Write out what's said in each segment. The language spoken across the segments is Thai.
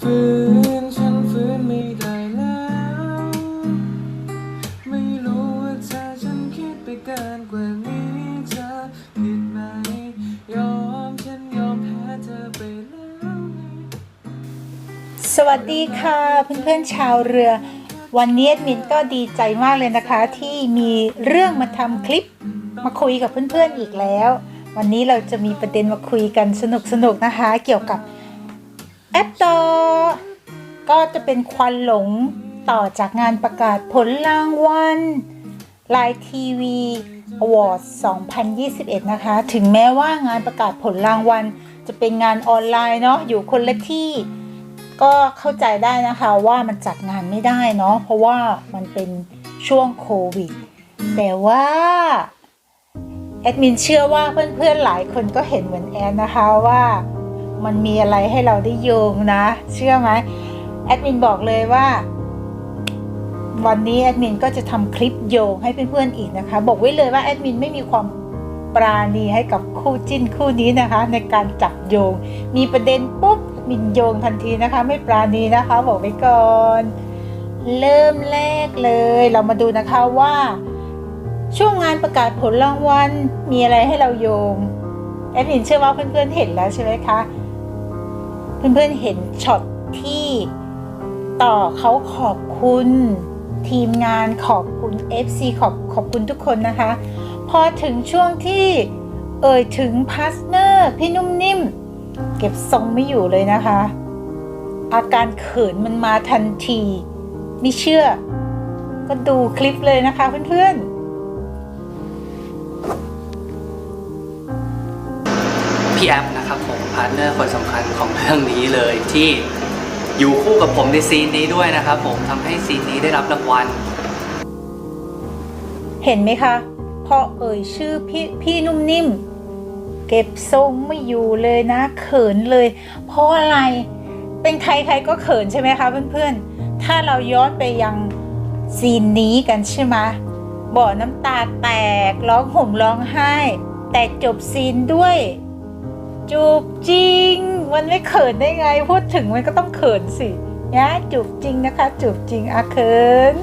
ฝืนฉันฝืนไม่ได้แล้ว ไม่รู้ว่าเธอฉันคิดไปเกินกว่านี้เธอผิดไหม ยอมฉันยอมแพ้เธอไปแล้วสวัสดีค่ะเพื่อนๆชาวเรือ วันนี้แอดมินก็ดีใจมากเลยนะคะ ที่มีเรื่องมาทำคลิปมาคุยกับเพื่อนๆอีกแล้ว วันนี้เราจะมีประเด็นมาคุยกันสนุกๆนะคะ เกี่ยวกับ แอปต่อ ก็จะเป็นควันหลงต่อจากงานประกาศผลรางวัลไลน์ทีวีอวอร์ด2021 นะคะ ถึงแม้ว่างานประกาศผลรางวัล จะเป็นงานออนไลน์เนาะอยู่คนละที่ ก็เข้าใจได้นะคะว่ามันจัดงานไม่ได้เนาะเพราะว่ามันเป็นช่วงโควิด แต่ว่าแอดมินเชื่อว่าเพื่อนๆหลายคนก็เห็นเหมือนแอนนะคะว่า มันมีอะไรให้เราได้โยงนะ เชื่อไหมแอดมินบอกเลยว่า วันนี้แอดมินก็จะทำคลิปโยงให้เพื่อนๆอีกนะคะ บอกไว้เลยว่าแอดมินไม่มีความปราณีให้กับคู่จิ้นคู่นี้นะคะ ในการจับโยง มีประเด็นปุ๊บมินโยงทันทีนะคะ ไม่ปราณีนะคะ บอกไว้ก่อน เริ่มแรกเลย เรามาดูนะคะว่า ช่วงงานประกาศผลรางวัลมีอะไรให้เราโยงแอดมินเชื่อว่าเพื่อนๆเห็นแล้วใช่ไหมคะ เพื่อนๆเห็นช็อตที่ต่อเขาขอบคุณทีมงานขอบคุณ FC ขอบขอบคุณทุกคนนะคะ พอถึงช่วงที่เอ่ยถึงพาร์ทเนอร์พี่นุ่มนิ่ม เก็บทรงไม่อยู่เลยนะคะ อาการเขินมันมาทันที ไม่เชื่อ ก็ดูคลิปเลยนะคะเพื่อนๆ พี่แอฟนะครับผมพาร์ทเนอร์คนสำคัญของเรื่องนี้เลยที่อยู่คู่กับผมในซีนนี้ด้วยนะครับผมทำให้ซีนนี้ได้รับรางวัล เห็นไหมคะ พอเอ่ยชื่อพี่พี่นุ่มนิ่ม เก็บทรงไม่อยู่เลยนะ เขินเลย เพราะอะไรเป็นใครใครก็เขินใช่ไหมคะเพื่อนๆ ถ้าเราย้อนไปยังซีนนี้กันใช่ไหมบ่อน้ำตาแตกร้องห่มร้องไห้ แต่จบซีนด้วย จูบจริง มันไม่เขินได้ไง พูดถึงมันก็ต้องเขินสินะจูบจริงนะคะ จูบจริงอะเขิน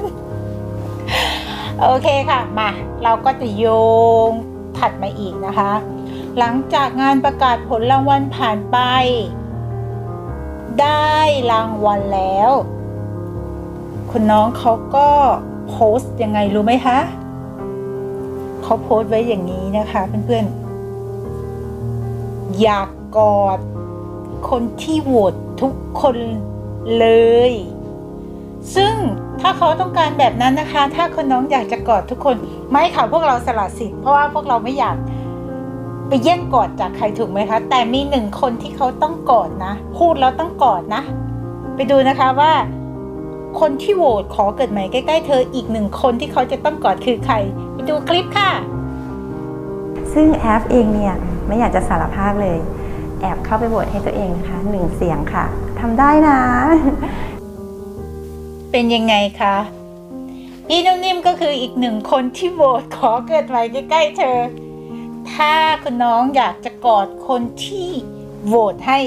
โอเคค่ะ มา เราก็จะโยงถัดมาอีกนะคะ หลังจากงานประกาศผลรางวัลผ่านไป ได้รางวัลแล้ว คุณน้องเขาก็โพสต์ยังไงรู้ไหมคะเขาโพสต์ไว้อย่างนี้นะคะเพื่อนๆ อยากกอด คนที่โหวตทุกคนเลย ซึ่งถ้าเขาต้องการแบบนั้นนะคะ ถ้าคนน้องอยากจะกอดทุกคน ไม่ค่ะพวกเราสละสิทธิ์เพราะว่าพวกเราไม่อยากไปแย่งกอดจากใครถูกไหมคะ แต่มีหนึ่งคนที่เขาต้องกอดนะ พูดแล้วต้องกอดนะ ไปดูนะคะว่า คนที่โหวตขอเกิดใหม่ใกล้ๆเธออีกหนึ่งคนที่เขาจะต้องกอดคือใคร ไปดูคลิปค่ะ ซึ่งแอฟเองเนี่ย ไม่อยากจะสารภาพเลย แอบเข้าไปโหวตให้ตัวเองนะคะหนึ่งเสียงค่ะทำได้นะ เป็นยังไงคะพี่นุ่มนิ่มก็คืออีกหนึ่งคนที่โหวตขอเกิดใหม่ใกล้ๆเธอ ถ้าคุณน้องอยากจะกอดคนที่โหวตให้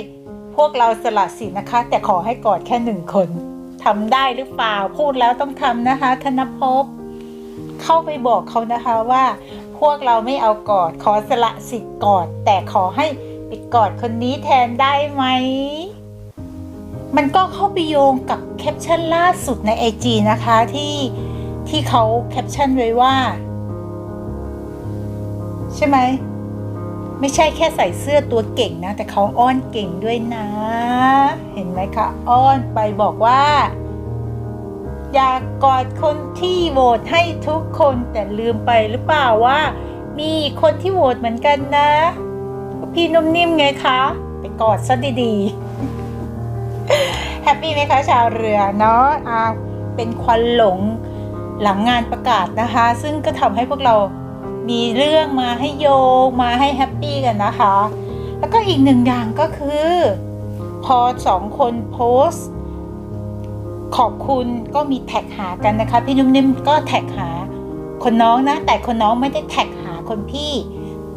พวกเราสละสิทธิ์นะคะ แต่ขอให้กอดแค่หนึ่งคนทำได้หรือเปล่าพูดแล้วต้องทำนะคะ ธนภพเข้าไปบอกเขานะคะว่า พวกเราไม่เอากอด ขอสละสิทธิ์กอด แต่ขอให้ไปกอดคนนี้แทนได้ไหม มันก็เข้าไปโยงกับแคปชั่นล่าสุดใน IG นะคะที่ที่เขาแคปชั่นไว้ว่า ใช่ไหม ไม่ใช่แค่ใส่เสื้อตัวเก่งนะ แต่เขาอ้อนเก่งด้วยนะ เห็นไหมคะ อ้อนไปบอกว่า อยากกอดคนที่โหวตให้ทุกคนแต่ลืมไปหรือเปล่าว่า มีคนที่โหวตเหมือนกันนะ พี่นุ่มนิ่มไงคะ ไปกอดซะดีๆ แฮปปี้ไหมคะชาวเรือเนาะอ่าเป็นควันหลงหลังงานประกาศนะคะ ซึ่งก็ทำให้พวกเรามีเรื่องมาให้โยงมาให้แฮปปี้กันนะคะ แล้วก็อีกหนึ่งอย่างก็คือ พอสองคนโพสต์ ขอบคุณก็มีแท็กหากันนะคะ พี่นุ่มนิ่มก็แท็กหาคนน้องนะ แต่คนน้องไม่ได้แท็กหาคนพี่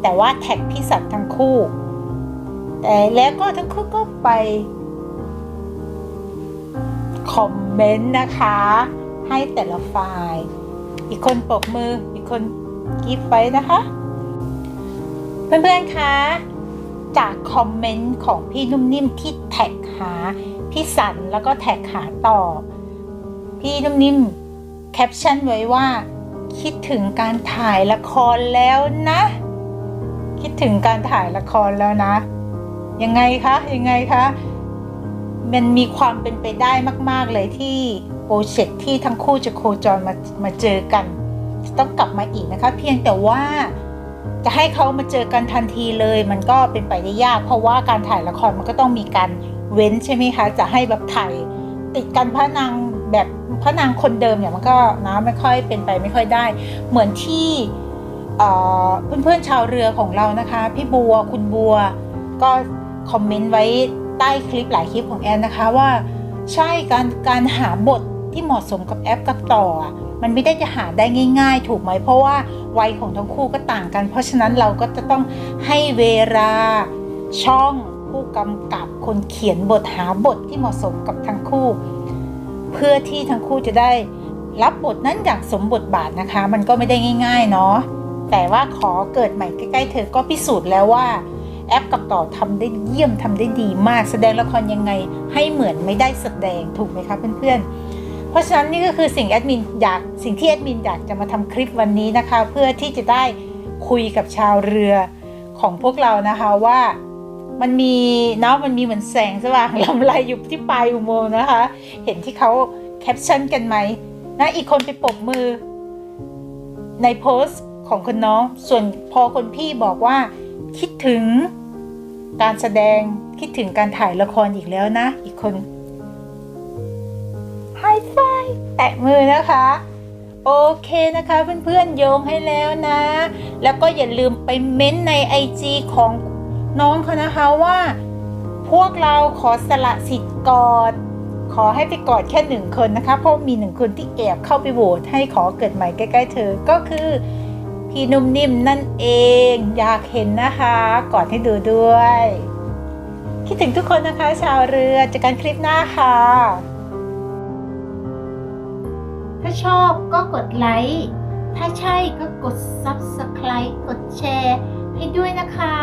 แต่ว่าแท็กพี่สัตว์ทั้งคู่ แต่แล้วก็ทั้งคู่ก็ไปคอมเมนต์นะคะ ให้แต่ละฝ่าย อีกคนปรบมือ อีกคนกรีฟไว้นะคะ เพื่อนๆคะจากคอมเมนต์ของพี่นุ่มนิ่มที่แท็กหา พี่สันแล้วก็แท็กหาต่อ พี่นุ่มนิ่มแคปชั่นไว้ว่า คิดถึงการถ่ายละครแล้วนะ คิดถึงการถ่ายละครแล้วนะ ยังไงคะยังไงคะ มันมีความเป็นไปได้มาก ๆ เลยที่โปรเจกต์ที่ทั้งคู่จะโคจรมามาเจอกันจะต้องกลับมาอีกนะคะ เพียงแต่ว่าจะให้เขามาเจอกันทันทีเลย มันก็เป็นไปได้ยาก เพราะว่าการถ่ายละครมันก็ต้องมีการ เว้นใช่ไหมคะจะให้แบบถ่ายติดกันพระนางแบบพระนางคนเดิมเนี่ยมันก็นะไม่ค่อยเป็นไปไม่ค่อยได้ เหมือนที่เอ่อเพื่อนๆชาวเรือของเรานะคะ พี่บัวคุณบัว ก็คอมเมนต์ไว้ใต้คลิปหลายคลิปของแอนนะคะว่าใช่การการหาบทที่เหมาะสมกับแอปกับต่อ มันไม่ได้จะหาได้ง่าย ๆ ถูกไหมเพราะว่าวัยของทั้งคู่ก็ต่างกัน เพราะฉะนั้นเราก็จะต้องให้เวลาช่อง ผู้กำกับคนเขียนบทหาบทที่เหมาะสมกับทั้งคู่ เพื่อที่ทั้งคู่จะได้รับบทนั้นอย่างสมบทบาทนะคะ มันก็ไม่ได้ง่าย ๆ เนาะแต่ว่าขอเกิดใหม่ใกล้ๆเธอก็พิสูจน์แล้วว่า แอปกับต่อทำได้เยี่ยมทำได้ดีมาก แสดงละครยังไงให้เหมือนไม่ได้แสดงถูกไหมคะเพื่อนๆเพราะฉะนั้นนี่ก็คือสิ่งแอดมินอยากสิ่งที่แอดมินอยากจะมาทำคลิปวันนี้นะคะ เพื่อที่จะได้คุยกับชาวเรือของพวกเรานะคะว่า มันมีเนาะมันมีเหมือนแสงสว่างลำไรอยู่ที่ปลายอุโมงค์นะคะ เห็นที่เขาแคปชั่นกันไหมนะอีกคนไปปบมือ ในโพสต์ของคนน้อง ส่วนพอคนพี่บอกว่า คิดถึงการแสดงคิดถึงการถ่ายละครอีกแล้วนะ อีกคนไฮไฟแตะมือนะคะ โอเคนะคะเพื่อนๆโยงให้แล้วนะ แล้วก็อย่าลืมไปเม้นต์ใน IG ของ น้องเขานะคะว่า พวกเราขอสละสิทธิ์กอดขอให้ไปกอดแค่หนึ่งคนนะคะ เพราะมีหนึ่งคนที่แอบเข้าไปโหวตให้ขอเกิดใหม่ใกล้ ๆ เธอก็คือพี่นุ่มนิ่มนั่นเองอยากเห็นนะคะกอดให้ดูด้วย คิดถึงทุกคนนะคะ ชาวเรือเจอกันคลิปหน้าค่ะ ถ้าชอบก็กดไลค์ถ้าใช่ก็กด Subscribe กดแชร์ให้ด้วยนะคะ